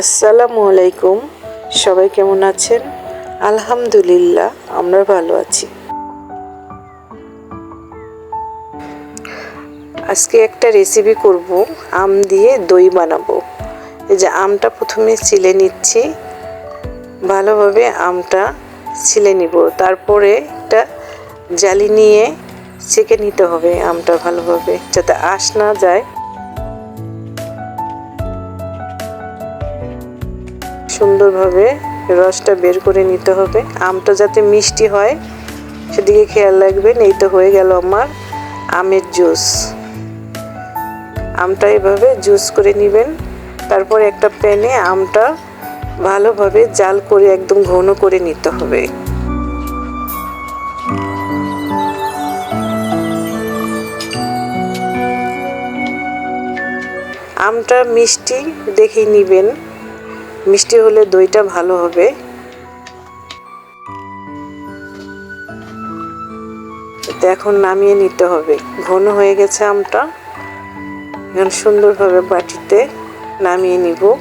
আসসালামু আলাইকুম। সবাই কেমন আছেন? আলহামদুলিল্লাহ, আমরা ভালো আছি। আজকে একটা রেসিপি করব, আম দিয়ে দই বানাবো। এই যে আমটা প্রথমে ছিলে নিচ্ছি। ভালোভাবে আমটা ছিলে নিব। তারপরে একটা জালি নিয়ে ছেঁকে নিতে হবে আমটা ভালোভাবে, যাতে আশ না যায়। সুন্দরভাবে রসটা বের করে নিতে হবে। আমটা যাতে মিষ্টি হয়, সেদিকে খেয়াল রাখবেন, এই তো হয়ে গেল আমার আমের জুস। আমটা এভাবে জুস করে নেবেন, তারপর একটা প্যানে আমটা ভালোভাবে জাল করে একদম ঘন করে নিতে হবে। আমটা মিষ্টি দেখে নিবেন। মিষ্টি হলে দইটা ভালো হবে। এখন নামিয়ে নিতে হবে। ঘন হয়ে গেছে আমটা। এখন সুন্দরভাবে বাটিতে নামিয়ে নিব।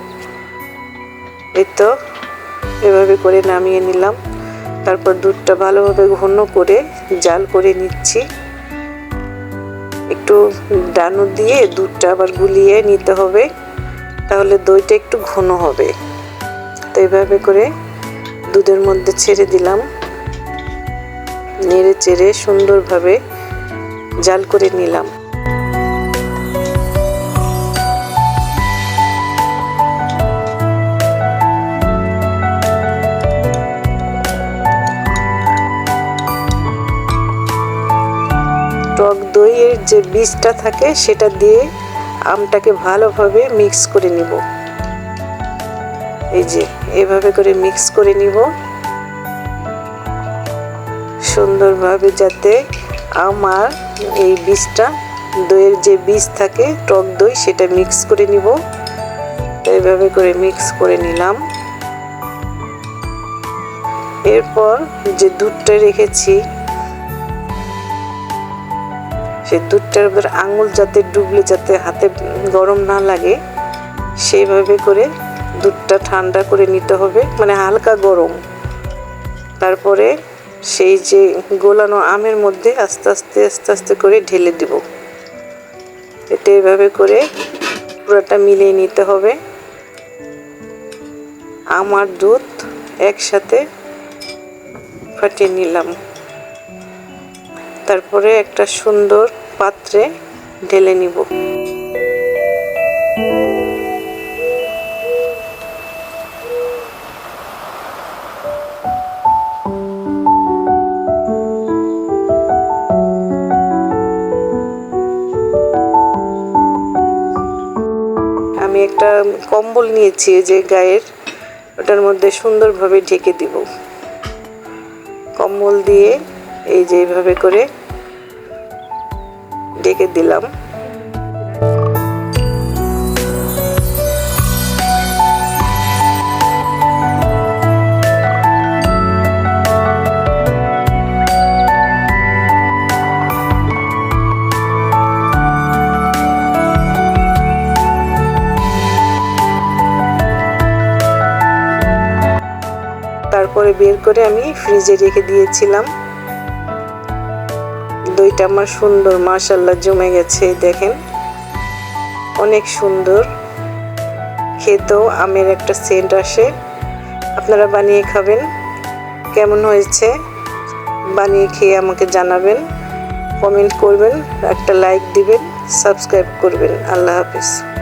এই তো, এভাবে করে নামিয়ে নিলাম। তারপর দুধটা ভালোভাবে ঘন করে জাল করে নিচ্ছি। একটু ডানু দিয়ে দুধটা আবার গুলিয়ে নিতে হবে। তাহলে দইটা একটু ঘন হবে। তো এইভাবে করে দুধের মধ্যে ছেড়ে দিলাম। নেড়ে চেড়ে সুন্দরভাবে জাল করে নিলাম। টক দইয়ের যে বীজটা থাকে, সেটা দিয়ে আমটাকে ভালোভাবে মিক্স করে নিব। এই যে, এভাবে করে মিক্স করে নিব। সুন্দরভাবে যাতে আমার এই বীজটা, দইয়ের যে বীজ থাকে, টক দই, সেটা মিক্স করে নিব। এইভাবে করে মিক্স করে নিলাম। এরপর যে দুধটা রেখেছি, সে দুধটার উপর আঙুল যাতে ডুবলে, যাতে হাতে গরম না লাগে, সেইভাবে করে দুধটা ঠান্ডা করে নিতে হবে মানে হালকা গরম। তারপরে সেই যে গোলানো আমের মধ্যে আস্তে আস্তে আস্তে আস্তে করে ঢেলে দিব। এটা এভাবে করে পুরোটা মিলিয়ে নিতে হবে। আমার দুধ একসাথে ফাটিয়ে নিলাম। তারপরে একটা সুন্দর পাত্রে ঢেলে নিব। একটা কম্বল নিয়েছি যে গায়ের, ওটার মধ্যে সুন্দরভাবে ঢেকে দিব। কম্বল দিয়ে এই যে এইভাবে করে ঢেকে দিলাম। তারপরে বের করে আমি ফ্রিজে রেখে দিয়েছিলাম। দইটা আমার সুন্দর মাশাল্লাহ জমে গেছে, দেখেন। অনেক সুন্দর। খেতেও আমের একটা সেন্ট আসে। আপনারা বানিয়ে খাবেন। কেমন হয়েছে? বানিয়ে খেয়ে আমাকে জানাবেন। কমেন্ট করবেন, একটা লাইক দিবেন, সাবস্ক্রাইব করবেন। আল্লাহ হাফিজ।